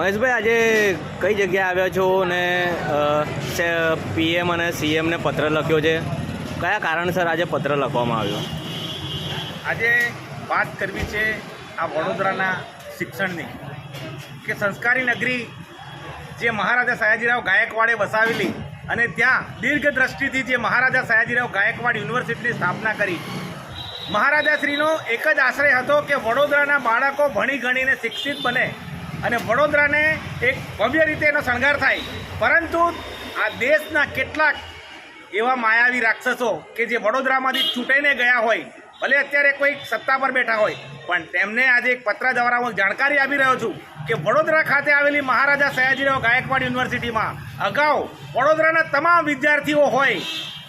મહેશભાઈ, આજે કઈ જગ્યાએ આવ્યા છો ને પીએમ અને સીએમને પત્ર લખ્યો છે? કયા કારણસર આજે પત્ર લખવામાં આવ્યો? આજે વાત કરવી છે આ વડોદરાના શિક્ષણની કે સંસ્કારી નગરી જે મહારાજા સયાજીરાવ ગાયકવાડે વસાવેલી અને ત્યાં દીર્ઘ દ્રષ્ટિથી જે મહારાજા સયાજીરાવ ગાયકવાડ યુનિવર્સિટીની સ્થાપના કરી. મહારાજાશ્રીનો એક જ આશ્રય હતો કે વડોદરાના બાળકો ભણી ગણીને શિક્ષિત બને. અને વડોદરાને એક ભવ્ય રીતે એનો શણગાર થાય. પરંતુ આ દેશના કેટલાક એવા માયાવી રાક્ષસો કે જે વડોદરામાંથી છૂટાઈને ગયા હોય, ભલે અત્યારે કોઈ સત્તા પર બેઠા હોય, પણ તેમને આજે એક પત્ર દ્વારા હું જાણકારી આપી રહ્યો છું કે વડોદરા ખાતે આવેલી મહારાજા સયાજીરાવ ગાયકવાડ યુનિવર્સિટીમાં અગાઉ વડોદરાના તમામ વિદ્યાર્થીઓ હોય,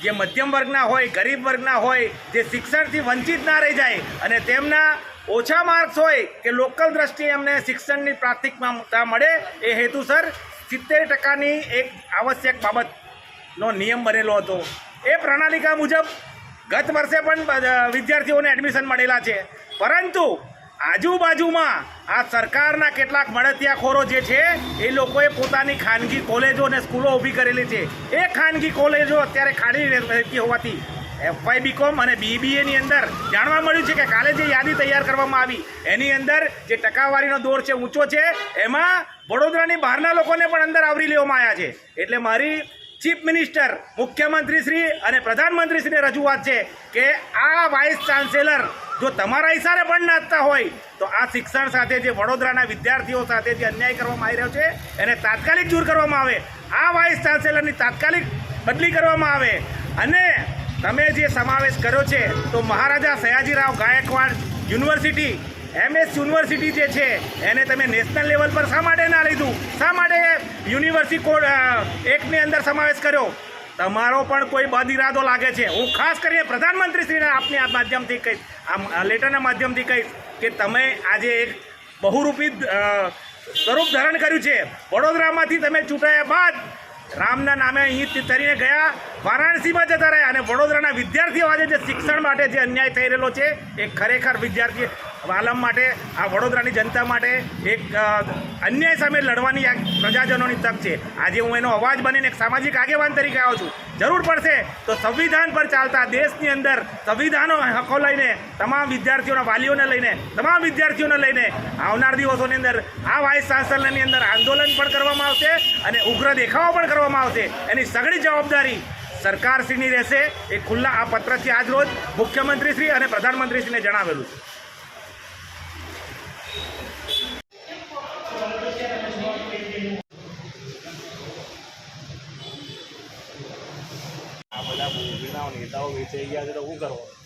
જે મધ્યમ વર્ગના હોય, ગરીબ વર્ગના હોય, જે શિક્ષણથી વંચિત ના રહી જાય અને તેમના ઓછા માર્ક્સ હોય કે લોકલ દ્રષ્ટિએ એમને શિક્ષણની પ્રાથમિકતા મળે એ હેતુસર સિત્તેર ટકાની એક આવશ્યક બાબતનો નિયમ બનેલો હતો. એ પ્રણાલિકા મુજબ ગત વર્ષે પણ વિદ્યાર્થીઓને એડમિશન મળેલા છે. પરંતુ આજુબાજુમાં આ સરકારના કેટલાક મળતિયાખોરો જે છે એ લોકોએ પોતાની ખાનગી કોલેજો અને સ્કૂલો ઊભી કરેલી છે. એ ખાનગી કોલેજો અત્યારે ખાલી રહેતી હોવાથી એફવાય બીકોમ અને બીબીએની અંદર જાણવા મળ્યું છે કે કાલે જે યાદી તૈયાર કરવામાં આવી, એની અંદર જે ટકાવારીનો દોર છે, ઊંચો છે, એમાં વડોદરાની બહારના લોકોને પણ અંદર આવરી લેવામાં આવ્યા છે. એટલે મારી ચીફ મિનિસ્ટર મુખ્યમંત્રી શ્રી અને પ્રધાનમંત્રી શ્રીને રજૂઆત છે કે આ વાઇસ ચાન્સેલર જો તમારા ઈશારે પણ નાચતા હોય, તો આ શિક્ષણ સાથે જે વડોદરાના વિદ્યાર્થીઓ સાથે જે અન્યાય કરવામાં આવી રહ્યો છે, એને તાત્કાલિક દૂર કરવામાં આવે. આ વાઇસ ચાન્સેલરની તાત્કાલિક બદલી કરવામાં આવે. અને તમે જે સમાવેશ કર્યો છે, તો Maharaja Sayajirao Gaekwad university, MS university જે છે, એને તમે નેશનલ લેવલ પર શા માટે ના લીધું? શા માટે યુનિવર્સિટી કોડ એક્ટની અંદર સમાવેશ કર્યો? તમારો પણ કોઈ બદ ઇરાદો લાગે છે. હું ખાસ કરીને પ્રધાનમંત્રીશ્રીને આપની આ માધ્યમથી કહીશ આ લેટરના માધ્યમથી કહીશ કે તમે આજે એક બહુરૂપી સ્વરૂપ ધારણ કર્યું છે. વડોદરામાંથી તમે ચૂંટાયા બાદ રામના નામે અહીં તરીને ગયા, વારાણસીમાં જતા રહ્યા અને વડોદરાના વિદ્યાર્થીઓ આજે જે શિક્ષણ માટે જે અન્યાય થઈ રહેલો છે, એ ખરેખર વિદ્યાર્થી આલમ માટે, આ વડોદરાની જનતા માટે એક અન્યાય સામે લડવાની પ્રજાજનોની તક છે. આજે હું એનો અવાજ બનીને એક સામાજિક આગેવાન તરીકે આવ્યો છું. જરૂર પડશે. તો સંવિધાન પર ચાલતા દેશની અંદર સંવિધાનો હકો લઈને તમામ વિદ્યાર્થીઓના વાલીઓને લઈને, તમામ વિદ્યાર્થીઓને લઈને આવનાર દિવસોની અંદર આ વાઇસ ચાન્સલરની અંદર આંદોલન પણ કરવામાં આવશે અને ઉગ્ર દેખાવો પણ કરવામાં આવશે. એની સઘળી જવાબદારી સરકારશ્રીની રહેશે. એ ખુલ્લા આ પત્રથી આજ રોજ મુખ્યમંત્રીશ્રી અને પ્રધાનમંત્રીશ્રીને જણાવેલું છે. કરવાની વેચાઈ ગયા છે તો શું કરવાનું